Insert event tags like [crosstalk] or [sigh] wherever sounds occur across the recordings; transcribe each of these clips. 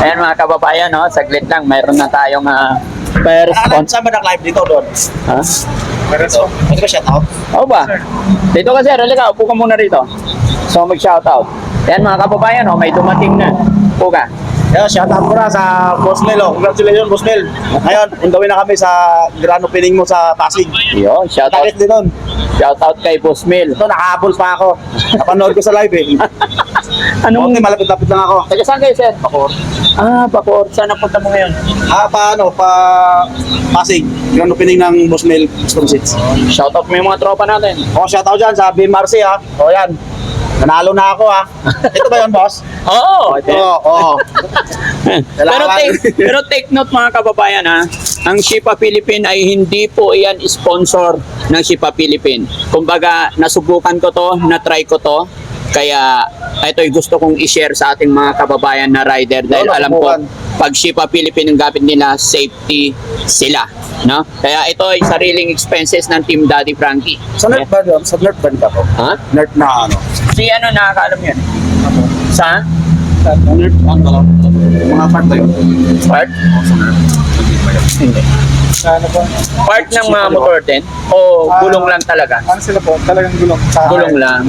Ayan mga kababayan, no? saglit lang, mayroon na tayong uh, per Alam, sponsor. saan ba nag-live dito doon? Ha? Pero Ito ba shout out? Oo ba? Dito ka sir, halika, upo ka muna rito. So mag-shoutout. Ayan mga kababayan, no? may dumating na. Upo ka. Yeah, shout out ko na sa Boss Mel. Oh. Congratulations, Boss Mel. Ngayon, undawin na kami sa grand opening mo sa Pasig. Yun, shoutout. Takit din nun. Shoutout kay Boss Mil. Ito, nakahabol pa ako. Napanood ko sa live eh. [laughs] Anong, Okay, malapit-lapit lang ako. taga saan kayo sir? Bakor. Ah, Bakor. Saan napunta mo ngayon? Ah, pa ano, pa Pasig. Grand opening ng Boss Mel Custom Seats. Shoutout mo yung mga tropa natin. Oh, shout out dyan sa BMRC ha. O yan. Nanalo na ako ha. [laughs] Ito ba yun, boss? Oo. Oo, oo. [laughs] pero take pero take note mga kababayan ha, ang Shipa Philippine ay hindi po iyan sponsor ng Shipa Philippine. Kumbaga nasubukan ko to, na-try ko to, kaya ito'y gusto kong i-share sa ating mga kababayan na rider dahil alam ko. Pag Shipa Philippine ang gamit nila, safety sila. No? Kaya ito ay sariling expenses ng Team Daddy Frankie. Sa nerd ba doon? Sa nerd band ka po? Ha? Nerd na ano? Si ano nakakaalam yun? Sa? Nerd, ano ba? Mga part ba yun? Part? Hindi. Ano po? Part ng mga motor din? O gulong lang talaga? Ano sila po? Talagang gulong. Sa Gulong lang.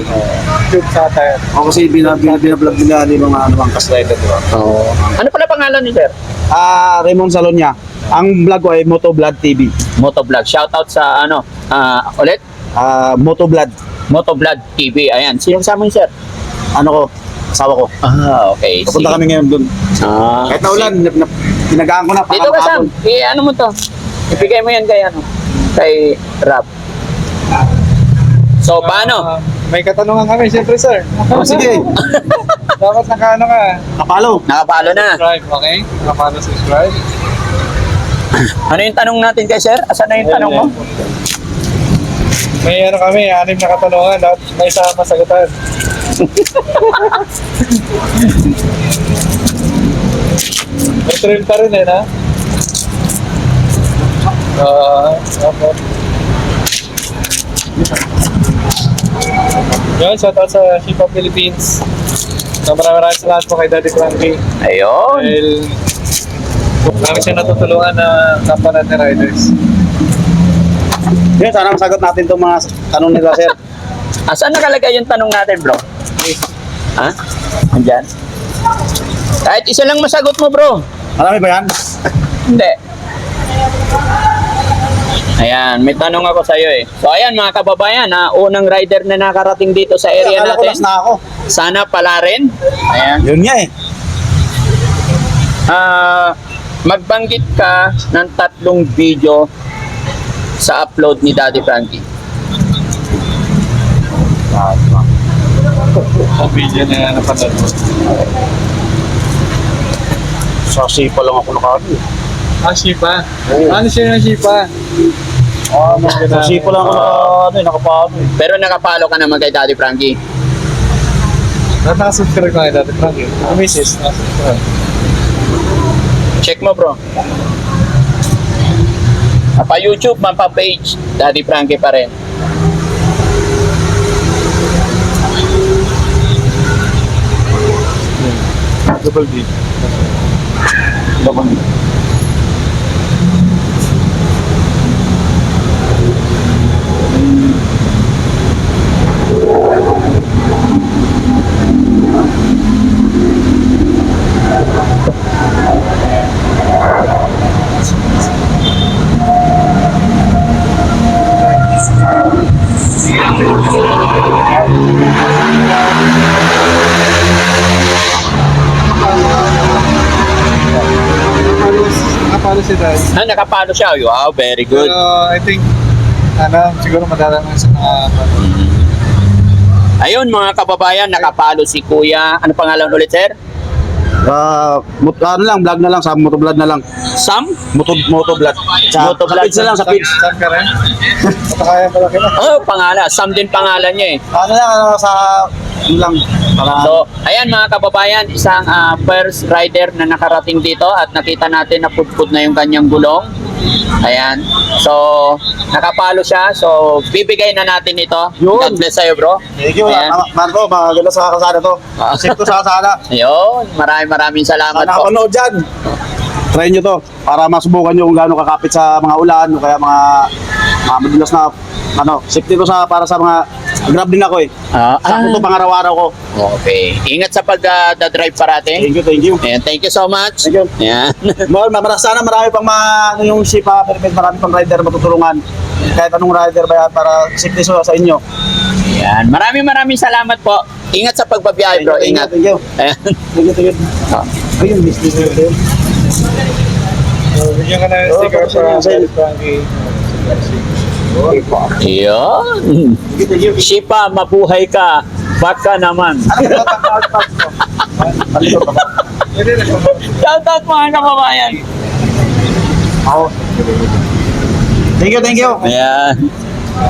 Tube sa tire. O kasi binab- binablog nila ni mga ano di ba? Oo. Ano pangalan ni Sir? Ah, Raymond Salonya. Ang vlog ko ay Motovlog TV. Motovlog. Shoutout sa ano, ah, ulit? Ah, Motovlog. Motovlog TV. Ayan. Sino kasama niyo, Sir? Ano ko? Asawa ko. Ah, okay. Pupunta kami ngayon doon. Ah. Kahit na ulan, na, na, pinagaan ko na. Dito ka, Sam. I, ano mo to? Ibigay mo yan kay ano? Kay Rap. So, paano? May katanungan kami, siyempre, sir. Oh, sige, [laughs] Dapat nakaano ka. kapalo. Nakapalo na. Subscribe, okay? Nakapano subscribe. [clears throat] Ano yung tanong natin kay Sir? Asan na yung tanong mo? May ano kami, anim na katanungan. Dapat may isa masagutan. [laughs] may thrill pa rin eh, na? Ah, opo. Yun, shout out sa Shipa Philippines. So, maraming maraming salamat po kay Daddy Frankie. Ayun. Dahil kami siya natutulungan na kapwa natin riders. Yun, sana masagot natin itong mga tanong nila, sir. [laughs] Asan nakalagay yung tanong natin, bro? Ha? Andyan? Kahit isa lang masagot mo, bro. Marami ba yan? Hindi. Ayan, may tanong ako sa iyo eh. So ayan mga kababayan, na unang rider na nakarating dito sa area Akala ko natin. na ako. Sana pala rin. Ayan. Yun nga eh. Ah, magbanggit ka ng tatlong video sa upload ni Daddy Frankie. Ang video na napanood mo. Sa sipa lang ako nakano. Ah, Shipa. Oo. Ano siya ng Shipa? Ah, sa sipa lang ako nakano eh, nakapano eh. Pero nakapalo ka naman kay Daddy Frankie. Ba't nakasubscribe ka kay Dati Frankie? Ang misis, nakasubscribe. Check mo bro. Mapa YouTube, mapa page, Daddy Frankie pa rin. Double D. Nakapalo si Dad. Ha, nakapalo siya. Wow, very good. Pero I think, ano, siguro madalang sa mga Ayun mga kababayan, nakapalo si Kuya. Ano pangalan ulit, sir? Ah, mot ano lang, vlog na lang sa Motovlog na lang. Sam? Moto Motovlog. Sa Motovlog. sa page na lang sa page. Saan ka rin? [laughs] Pala kita. Oh, pangalan. Sam din pangalan niya eh. Ano lang ano, sa Yun lang. Para So, ayan mga kababayan, isang ah, first rider na nakarating dito at nakita natin na putput na yung kanyang gulong. Ayan. So, nakapalo siya. So, bibigay na natin ito. Yun. God bless sa'yo, bro. Thank you. Ayan. Ma- Marco, maganda sa kasada to. Ah. Safe to sa kasada. [laughs] Ayun. Maraming maraming salamat Sana po. nakapanood dyan. Try nyo to para masubukan nyo kung gaano kakapit sa mga ulan o kaya mga mga madulas na ano, safety to sa para sa mga grab din ako eh. Ah, Sakto to pang-araw-araw ko. Okay. Ingat sa pag-drive parate. Thank you, thank you. Ayan, thank you so much. Thank you. Ayan. [laughs] More, mara sana marami pang mga ano yung sipa permit, marami pang rider matutulungan. Kahit anong rider ba yan para safety sa sa inyo. Ayan. Maraming maraming salamat po. Ingat sa pagbabiyahe, bro. Thank you, Ingat. Thank you. Ayan. Thank you, thank you. [laughs] Ah. Ayun, business na yun. So, bigyan ka na ng Oo, sticker para. Daddy Frankie. Yun. Shipa, mabuhay ka. Baka naman. [laughs] Ano ba ito? Ano mga kababayan. Thank you, thank you. Ayan.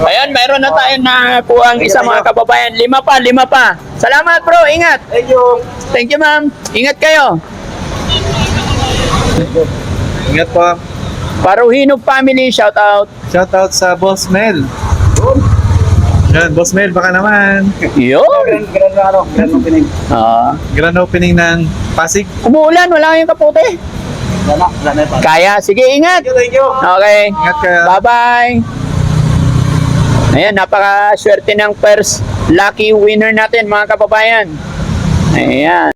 Ayan, mayroon na tayo na kuhang isa mga kababayan. Lima pa, lima pa. Salamat bro, ingat. Thank you. Thank you ma'am. Ingat kayo. Ingat po. Paruhinog family, shoutout. Shoutout sa Boss Mel. Yan, Boss Mel, baka naman. Yun. Grand, grand na ano, grand opening. Ah. Grand opening ng Pasig. umuulan, wala kayong kapote. Pa. Kaya, sige, ingat. Thank you, thank you. Okay. Ingat kayo. Bye-bye. Ayan, napaka-swerte ng first lucky winner natin, mga kababayan. Ayan.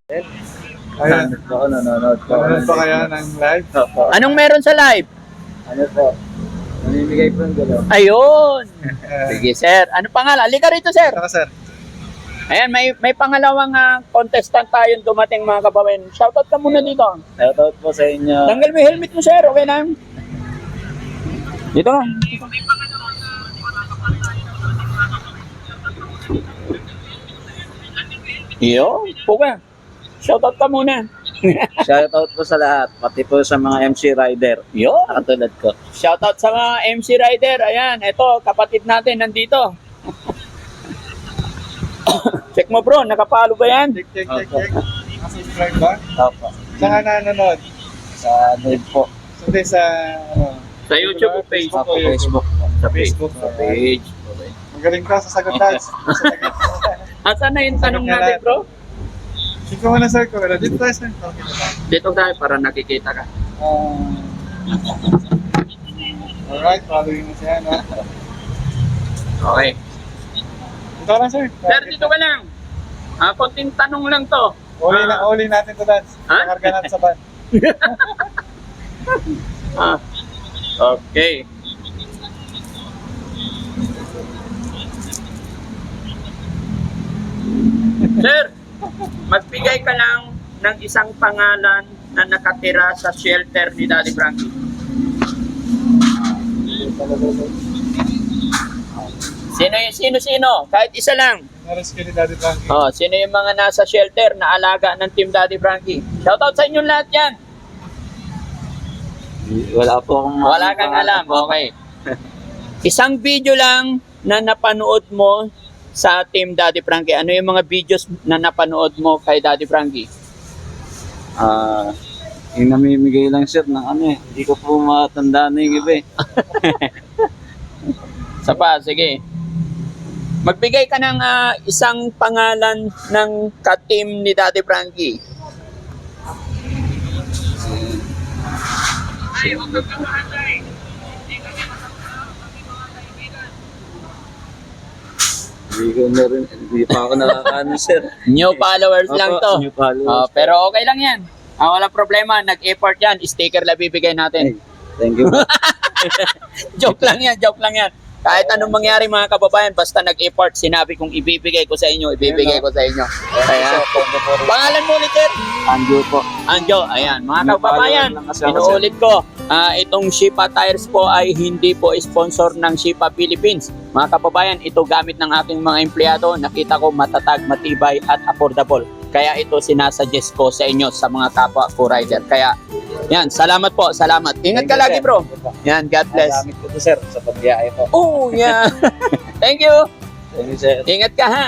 Ayan. Oo, nanonood Nanonood pa kayo ng live? Anong meron sa live? Ano po? Namimigay po ng galaw. Ayun. [laughs] Sige, sir. Ano pangalan? Halika rito, sir. Saka sir. Ayan, may may pangalawang ah, contestant tayong dumating, mga kababayan. Shoutout ka muna dito. Shoutout po sa inyo. Tanggal mo yung helmet mo, sir. Okay na. Dito ka. Iyo, puka. Shoutout ka muna. [laughs] Shoutout po sa lahat, pati po sa mga MC rider. Yo. Katulad ko. Shoutout sa mga MC Rider. Ayan, eto, kapatid natin nandito. [coughs] Check mo bro, nakapalo ba yan? Check, check, check, check. Nakasubscribe ba? Opo. Saan ka nanonood? Sa live po. Hindi sa, ano, Sa YouTube o Facebook? Opo, Facebook. sa Facebook. Page. Magaling ka sa sagot dance. [laughs] Asan na yung tanong natin bro? Ikaw muna sir ko. Dito tayo sir. Dito tayo para nakikita ka. Um, alright, following mo siya, no? Okay. Ito lang sir. Sir, dito ka lang. Ah, konting tanong lang to. Uli, na, uli natin to dance. Ha? Nakarga natin sa van. [laughs] Ah, okay. Sir, magbigay ka lang ng isang pangalan na nakatira sa shelter ni Daddy Frankie. Sino yung sino sino? Kahit isa lang. Na-rescue ni Daddy Frankie. Oh, sino yung mga nasa shelter na alaga ng Team Daddy Frankie? Shoutout sa inyong lahat yan. Wala po akong Wala kang alam. Okay. Isang video lang na napanood mo sa Team Daddy Frankie. Ano yung mga videos na napanood mo kay Daddy Frankie? Ah, yung namimigay lang sir ng ano eh. Hindi ko po matandaan na yung iba eh. [laughs] Sa pa, sige. Magbigay ka ng ah, isang pangalan ng ka-team ni Daddy Frankie. Hindi ko na rin, hindi pa ako nakakaano [laughs] sir. New followers lang Opo, to. new followers. Oh, pero okay lang yan. Ah, walang problema. Nag-effort yan. Sticker lang bibigay natin. Ay, thank you. [laughs] joke lang yan, joke lang yan. Kahit anong mangyari mga kababayan, basta nag-effort, sinabi kong ibibigay ko sa inyo, ibibigay ko sa inyo. Ayan. Pangalan mo ulit, sir? Anjo po. Anjo, ayan. Mga kababayan, lang inuulit ko, ah, itong Shipa Tires po ay hindi po sponsor ng Shipa Philippines. Mga kababayan, ito gamit ng aking mga empleyado. Nakita ko matatag, matibay at affordable. Kaya ito sinasuggest ko sa inyo sa mga kapwa ko rider. Kaya, yan, salamat po, salamat. Ingat ka lagi, bro. Yan, God bless. Gamit ko to sir sa pagbiyahe po. Oh, yeah. [laughs] Thank you. Thank you sir. Ingat ka ha.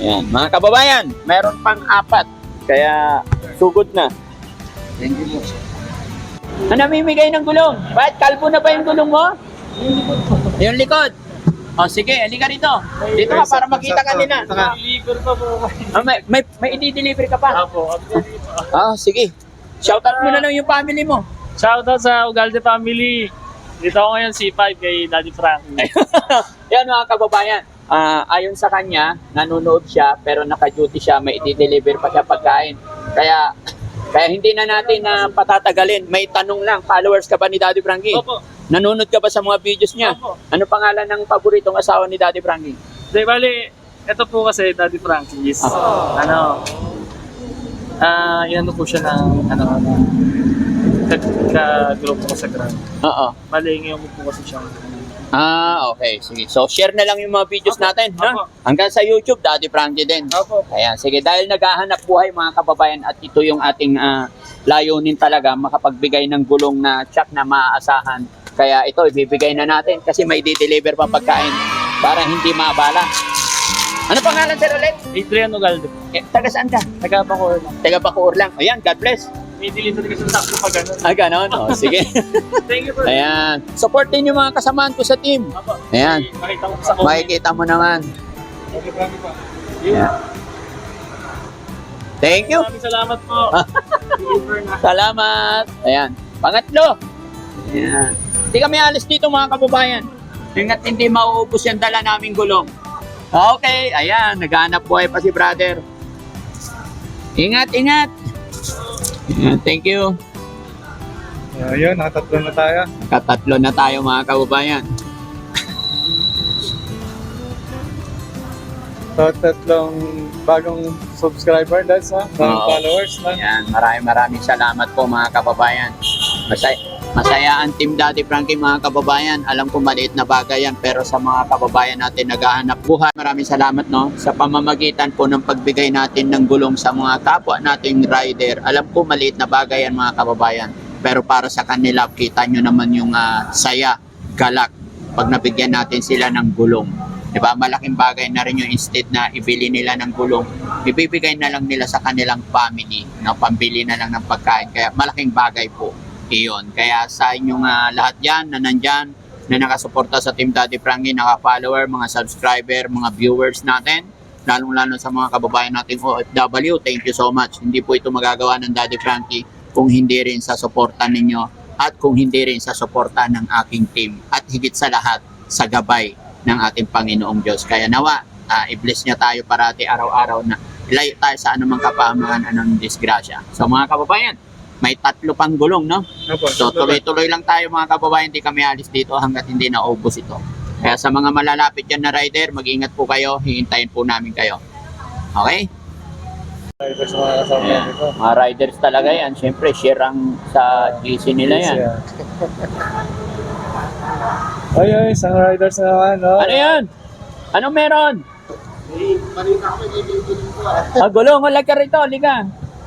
Ayan, mga kababayan, meron pang apat. Kaya, sugod na. Thank you po. Ano namimigay ng gulong? Bakit kalbo na ba yung gulong mo? Yung likod. O sige, halika rito. Dito ka para makita ka nila. Deliver pa po. Ah, may, may, may i-deliver ka pa? Apo. Ah, sige. Shoutout mo na lang yung family mo. Shoutout sa Ugalde family. Dito ako ngayon C5 kay Daddy Frankie. [laughs] Yan mga kababayan. Ah, ayon sa kanya, nanonood siya pero naka-duty siya, may i-deliver pa siya pagkain. Kaya kaya hindi na natin na patatagalin. May tanong lang, followers ka ba ni Daddy Frankie? Opo. Nanonood ka ba sa mga videos niya? Opo. Ano pangalan ng paboritong asawa ni Daddy Frankie? Di bali, ito po kasi Daddy Frankie is, ano, ah, inano po siya ng, ano, ka-group ko sa ground. Oo. Bali, ngayon ko po kasi siya. Ah, okay. Sige. So, share na lang yung mga videos Opo. natin. Ha? Opo. Hanggang sa YouTube, Daddy Frankie din. Opo. Ayan, sige. Dahil naghahanap buhay mga kababayan at ito yung ating ah, layunin talaga, makapagbigay ng gulong na check na maaasahan. Kaya ito, ibibigay na natin kasi may di-deliver pa pagkain para hindi maabala. Ano pangalan sir ulit? Adrian Ugalde. Eh, taga saan ka? Nagkapako lang. Taga Bacoor lang. Ayan, God bless. May delivery kasi sakto pa ganun. Ah, ganon. O, sige. [laughs] Thank you for Ayan. Support din yung mga kasamaan ko sa team. Apo. Ayan. Makita ko sa comment. Makikita mo naman. Okay, Frankie po. Ayan. Thank you. Maraming salamat po. Deliver [laughs] na. Salamat. Ayan. Pangatlo. Ayan. Hindi kami alis dito mga kababayan. Ingat hindi mauubos yung dala naming gulong. Okay. Ayan. Naghanap buhay pa si brother. Ingat, ingat. Ayan. Thank you. Ayun, nakatatlo na tayo. Katatlo na tayo mga kababayan. So, tatlong bagong subscriber, that's ha? Bagong Oo. followers na. Ayan. Maraming maraming salamat po mga kababayan. Masaya, masaya ang Team Daddy Frankie mga kababayan. Alam ko maliit na bagay yan pero sa mga kababayan natin naghahanap buhay. Maraming salamat no sa pamamagitan po ng pagbigay natin ng gulong sa mga kapwa nating rider. Alam ko maliit na bagay yan mga kababayan. Pero para sa kanila kita nyo naman yung ah, saya, galak pag nabigyan natin sila ng gulong. 'Di ba? Malaking bagay na rin yung instead na ibili nila ng gulong, ibibigay na lang nila sa kanilang family, no? pambili na lang ng pagkain. Kaya malaking bagay po iyon. Kaya sa inyong ah, lahat yan na nandyan, na nakasuporta sa Team Daddy Frankie, naka-follower, mga subscriber, mga viewers natin, lalong-lalo sa mga kababayan nating OFW, thank you so much. Hindi po ito magagawa ng Daddy Frankie kung hindi rin sa suporta ninyo at kung hindi rin sa suporta ng aking team at higit sa lahat sa gabay ng ating Panginoong Diyos. Kaya nawa, ah, i-bless niya tayo parati araw-araw na ilayo tayo sa anumang kapamakan, anong disgrasya. So mga kababayan, may tatlo pang gulong, no? Opo, So tuloy-tuloy lang tayo mga kababayan, hindi kami alis dito hanggat hindi naubos ito. Kaya sa mga malalapit yan na rider, mag-ingat po kayo, hihintayin po namin kayo. Okay? Sa mga kasama Ayan. dito. Mga riders talaga yan. Siyempre, share ang sa GC nila yan. Ay, ay, isang riders na naman, no? Ano yan? Anong meron? Malita kami, bibili ko po. Ah, gulong, wala ka rito, halika.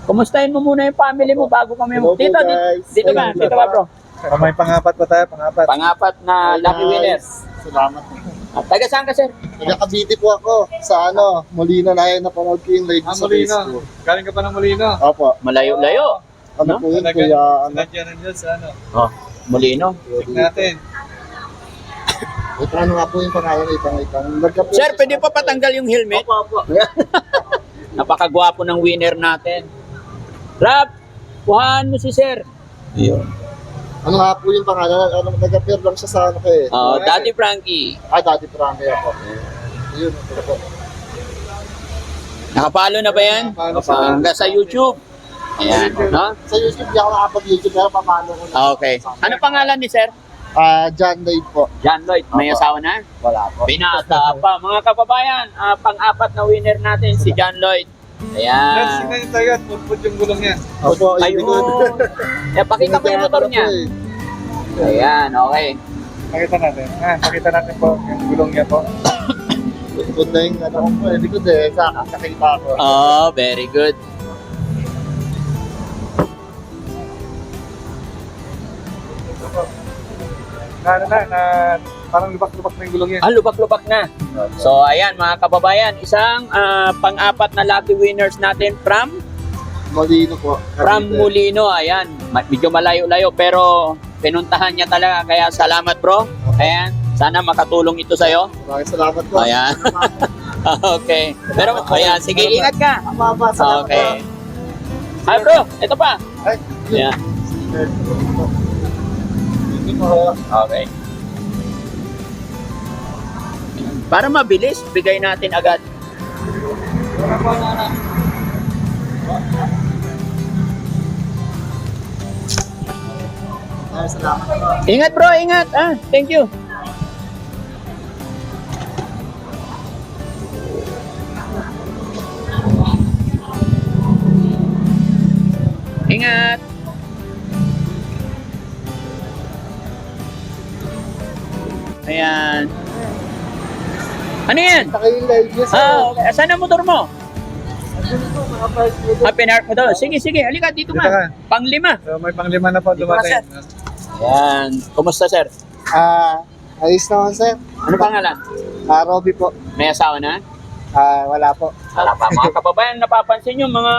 Kumustahin mo muna yung family mo bago kami Hello po, dito, dito, guys. dito ka, dito ka bro. Oh, may pangapat pa tayo, pangapat. Pangapat na lucky winner. Salamat. Ah, taga saan ka, sir? Taga Cavite po ako sa ano, Molina na yun, napanood ko yung live Ah, sa Molino. Facebook. Galing ka pa ng Molino. Opo. Malayo-layo. Ano No? po yun, kuya, ano, nagyan nandiyan sa ano. Oh, Molino. Check natin. Ito ano nga po yung pangalan, itang-itang. Nagka- Sir, pwede pa patanggal yung helmet? Opo, opo. [laughs] Napakagwapo ng winner natin. Rap, kuhaan mo si sir. Ayun. Ano nga po yung pangalan? Ano, nag-appear lang siya sa ano ko eh. Oh, Daddy Frankie. Ah, Daddy Frankie ako. Yun, ito po. Nakapalo na ba yan? Paano Ah, Hanggang sa YouTube. Ayan, no? Sa YouTube, di ako nakapag-YouTube, pero papalo ko na. Ah, Okay. Ano pangalan ni sir? Ah, John Lloyd po. John Lloyd. May Opo. asawa na? Wala po. Binata pa. Mga kababayan, ah, pang-apat na winner natin si John Lloyd. Ayan. tingnan yung tayo at putput yung gulong niya. Opo, Ayun. yun. Eh, pakita mo yung motor niya. Ayan, okay. Pakita natin. Ah, pakita natin po yung gulong niya po. Good na yung ano ko po. Hindi ko din, sa kakita ko. Oh, very good. Na, ano na, na, parang lubak-lubak na yung gulong yan. Ah, lubak-lubak na. So, ayan mga kababayan, isang ah, pang-apat na lucky winners natin from Molino po. from Molino. Ayan, Ma- medyo malayo-layo pero pinuntahan niya talaga. Kaya salamat bro. Ayan, sana makatulong ito sa'yo. Maraming salamat po. Ayan. [laughs] okay. Pero, ayan, sige, ingat ka. Mama, Okay. Hi bro, ito pa. Ay, Yeah. Okay. Para mabilis, bigay natin agad. Salamat po. Ingat bro, ingat. Ah, thank you. Ingat. Ano yan? Live niya Ah. Saan ang motor mo? Ah, pinark mo daw. Sige, sige. Halika dito Dito ma. ka. Panglima. So, may panglima na po Dito ka, dumating. Ayan. Kumusta, sir? Ah, ayos naman sir. Ano pangalan? Ah, Robby po. May asawa na? Ah, wala po. Wala pa. Mga kababayan, napapansin nyo, mga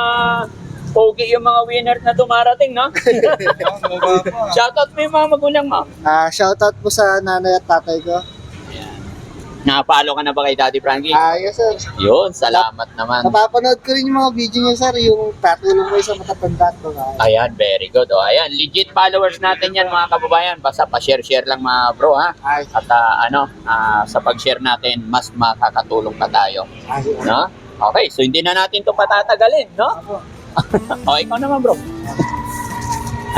pogi yung mga winner na dumarating, no? [laughs] Shoutout mo yung mga magulang mo. Ah, shoutout po sa nanay at tatay ko. Nakapalo ka na ba kay Daddy Frankie? Ah, yes sir. Yun, salamat naman. Napapanood ko rin yung mga video niya sir, yung tatulong mo sa matatanda ko. Ah, Ayan, very good. O, ayan, legit followers natin yan mga kababayan. Basta pa-share-share lang mga bro, ha? ay, At ah, ano, ah, sa pag-share natin, mas makakatulong pa tayo. ay, No? Okay, so hindi na natin to patatagalin, no? [laughs] o, ikaw naman bro.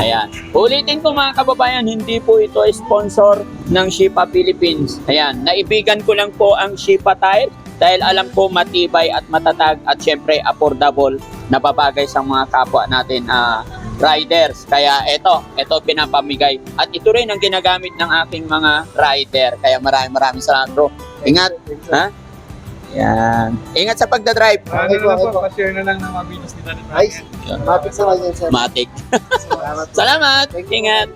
Ayan. Ulitin ko mga kababayan, hindi po ito sponsor ng Shipa Philippines. Ayan, naibigan ko lang po ang Shipa Tire dahil alam ko matibay at matatag at syempre affordable na babagay sa mga kapwa natin ah, riders. Kaya ito, ito pinapamigay. At ito rin ang ginagamit ng aking mga rider. Kaya maraming maraming salamat bro. Ingat. Ha? Yan. Ingat sa pagdadrive. Ano na lang po, pa-share na lang ng mga videos ni Daddy ay, matik sa kanya sir. Matik. Salamat po. [laughs] Salamat. Ingat.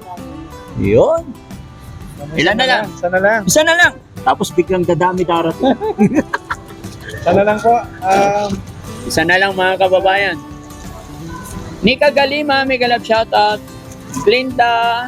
Yun. Ilan na lang? Sana lang. Isa na lang. Tapos biglang dadami darating. [laughs] Sana lang po. Um, Isa na lang mga kababayan. Nika Galima, mega love shoutout. Glinda,